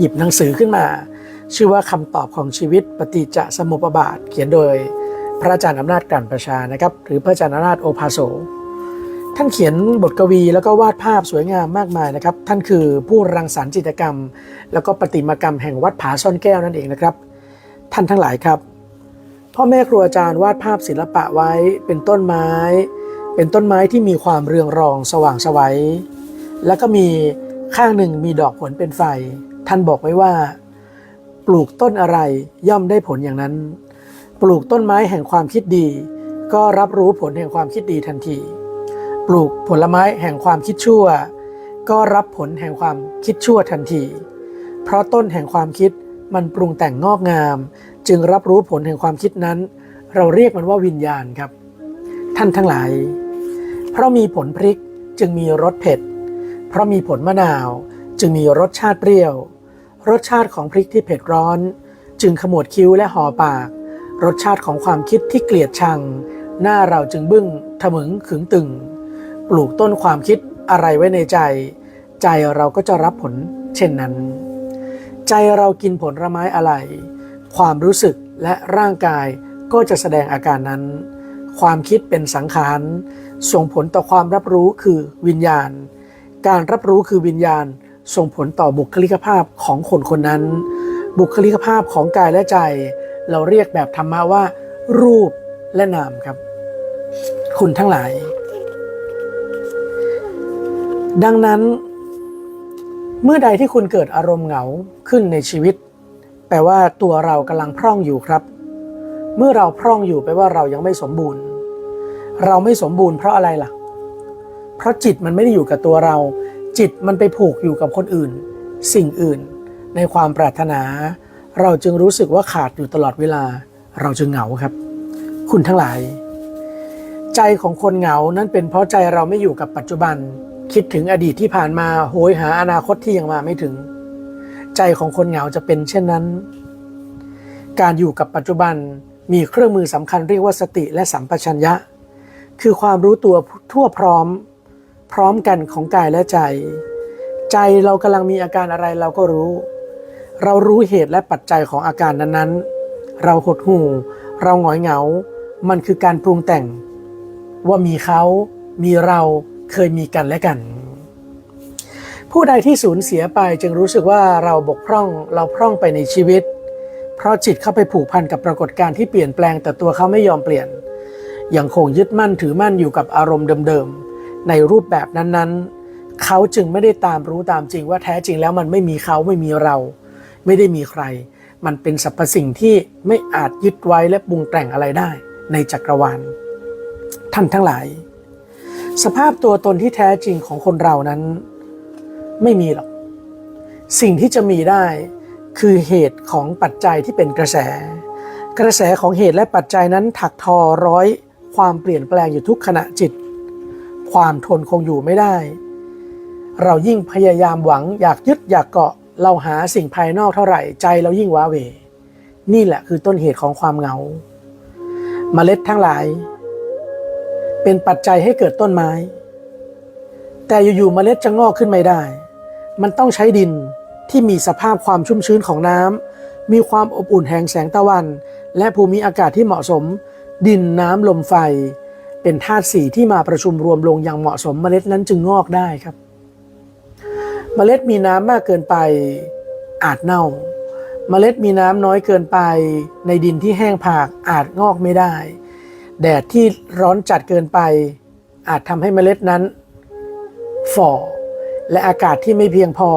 หยิบหนังสือขึ้นมา ชื่อว่าคำตอบของชีวิตปฏิจจสมุปบาท เขียนโดยพระอาจารย์อำนาจกันประชานะครับ หรือพระอาจารย์อำนาจโอภาโส ท่านเขียนบทกวีแล้วก็วาดภาพสวยงามมากมายนะครับ ท่านคือผู้รังสรรค์จิตรกรรม แล้วก็ประติมากรรมแห่งวัดผาซ่อนแก้วนั่นเองนะครับ ท่านทั้งหลายครับ พ่อแม่ครูอาจารย์วาดภาพศิลปะไว้เป็นต้นไม้ เป็นต้นไม้ที่มีความเรืองรองสว่างไสวัยแล้วก็มีข้างหนึ่งมีดอกผลเป็นไฟ ท่านบอกไว้ว่า ปลูกต้นอะไรย่อมได้ผลอย่างนั้น ปลูกต้นไม้แห่งความคิดดี ก็รับรู้ผลแห่งความคิดดีทันที ปลูกผลไม้แห่งความคิดชั่ว ก็รับผลแห่งความคิดชั่วทันที เพราะต้นแห่งความคิดมันปรุงแต่งงอกงาม จึงรับรู้ผลแห่งความคิดนั้น เราเรียกมันว่าวิญญาณครับ ท่านทั้งหลาย เพราะมีผลพริกจึงมีรสเผ็ด เพราะมีผลมะนาว จึงมีรสชาติเปรี้ยว รสชาติของพริกที่เผ็ดร้อน จึงขมวดคิ้วและห่อปาก รสชาติของความคิดที่เกลียดชัง หน้าเราจึงบึ้งทะมึงขึงตึง ปลูกต้นความคิดอะไรไว้ในใจ ใจเราก็จะรับผลเช่นนั้น ใจเรากินผลไม้อะไร ความรู้สึกและร่างกายก็จะแสดงอาการนั้น ความคิดเป็นสังขาร ส่งผลต่อความรับรู้คือวิญญาณ การรับรู้คือวิญญาณ ส่งผลต่อบุคลิกภาพของคนคนนั้น บุคลิกภาพของกายและใจ เราเรียกแบบธรรมะว่า รูปและนามครับ คุณทั้งหลาย ดังนั้น เมื่อใดที่คุณเกิดอารมณ์เหงาขึ้นในชีวิต แปลว่าตัวเรากำลังพร่องอยู่ครับ เมื่อเราพร่องอยู่แปลว่าเรายังไม่สมบูรณ์ เราไม่สมบูรณ์เพราะอะไรล่ะ เพราะจิตมันไม่ได้อยู่กับตัวเรา จิตมันไปผูกอยู่กับคนอื่น สิ่งอื่น ในความปรารถนา เราจึงรู้สึกว่าขาดอยู่ตลอดเวลา เราจึงเหงาครับ คุณทั้งหลาย ใจของคนเหงานั้นเป็นเพราะใจเราไม่อยู่กับปัจจุบัน คิดถึงอดีตที่ผ่านมาโหยหาอนาคตที่ยังมาไม่ถึง ใจของคนเหงาจะเป็นเช่นนั้น การอยู่กับปัจจุบันมีเครื่องมือสำคัญเรียกว่าสติและสัมปชัญญะ คือความรู้ตัวทั่วพร้อม พร้อมกันของกายและใจ ใจเรากำลังมีอาการอะไรเราก็รู้ เรารู้เหตุและปัจจัยของอาการนั้นๆ เราหดหู่ เราหงอยเหงา มันคือการปรุงแต่ง ว่ามีเขา มีเราเคยมีกันและกัน ผู้ใดที่สูญเสียไปจึงรู้สึกว่าเราบกพร่องเราพร่องไปในชีวิต เพราะจิตเข้าไปผูกพันกับปรากฏการณ์ที่เปลี่ยนแปลงแต่ตัวเขาไม่ยอมเปลี่ยนยังคงยึดมั่นถือมั่นอยู่กับอารมณ์เดิมๆ ในรูปแบบนั้นๆ เขาจึงไม่ได้ตามรู้ตามจริงว่าแท้จริงแล้วมันไม่มีเขาไม่มีเรา ไม่ได้มีใคร มันเป็นสรรพสิ่งที่ไม่อาจยึดไว้และปรุงแต่งอะไรได้ ในจักรวาล ท่านทั้งหลาย สภาพตัวตนที่แท้จริงของคนเรานั้น ไม่มีหรอก สิ่งที่จะมีได้คือเหตุของปัจจัยที่เป็นกระแส กระแสของเหตุและปัจจัยนั้นถักทอร้อยความเปลี่ยนแปลงอยู่ทุกขณะจิต ความทนคงอยู่ไม่ได้ เรายิ่งพยายามหวังอยากยึดอยากเกาะ เราหาสิ่งภายนอกเท่าไหร่ใจเรายิ่งว้าเว นี่แหละคือต้นเหตุของความเหงาเมล็ดทั้งหลาย เป็นปัจจัยให้เกิดต้นไม้ แต่อยู่ๆเมล็ดจะงอกขึ้นไม่ได้ มันต้องใช้ดินที่มีสภาพความชุ่มชื้นของน้ำมีความอบอุ่นแห่งแสงตะวัน และภูมิอากาศที่เหมาะสม ดินน้ำลมไฟ เป็นธาตุสี่ที่มาประชุมรวมลงอย่างเหมาะสมเมล็ดนั้นจึงงอกได้ครับ เมล็ดมีน้ำมากเกินไปอาจเน่า เมล็ดมีน้ำน้อยเกินไป ในดินที่แห้งผากอาจงอกไม่ได้ แดดที่ร้อนจัดเกินไป อาจทำให้เมล็ดนั้นฝ่อและอากาศที่ไม่เพียงพอ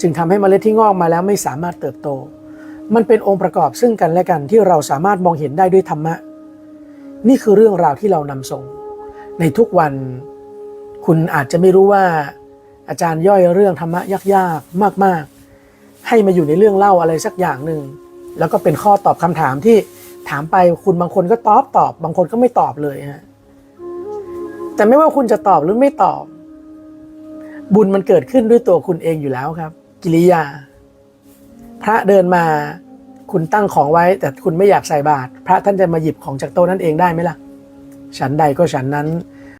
จึงทำให้เมล็ดที่งอกมาแล้วไม่สามารถเติบโต มันเป็นองค์ประกอบซึ่งกันและกันที่เราสามารถมองเห็นได้ด้วยธรรมะ นี่คือเรื่องราวที่เรานำส่ง ในทุกวันคุณอาจจะไม่รู้ว่า อาจารย์ย่อยเรื่องธรรมะยากๆ มาก ๆ ให้มาอยู่ในเรื่องเล่าอะไรสักอย่างหนึ่งแล้วก็เป็นข้อตอบคำถามที่ถามไปคุณบางคนก็ตอบตอบ บางคนก็ไม่ตอบเลยฮะแต่ไม่ว่าคุณจะตอบหรือไม่ตอบ บุญมันเกิดขึ้นด้วยตัวคุณเองอยู่แล้วครับ กิริยา พระเดินมา คุณตั้งของไว้ แต่คุณไม่อยากใส่บาตรพระท่านจะมาหยิบของจากโต๊ะนั้นเองได้ไหมล่ะ ฉันใดก็ฉันนั้น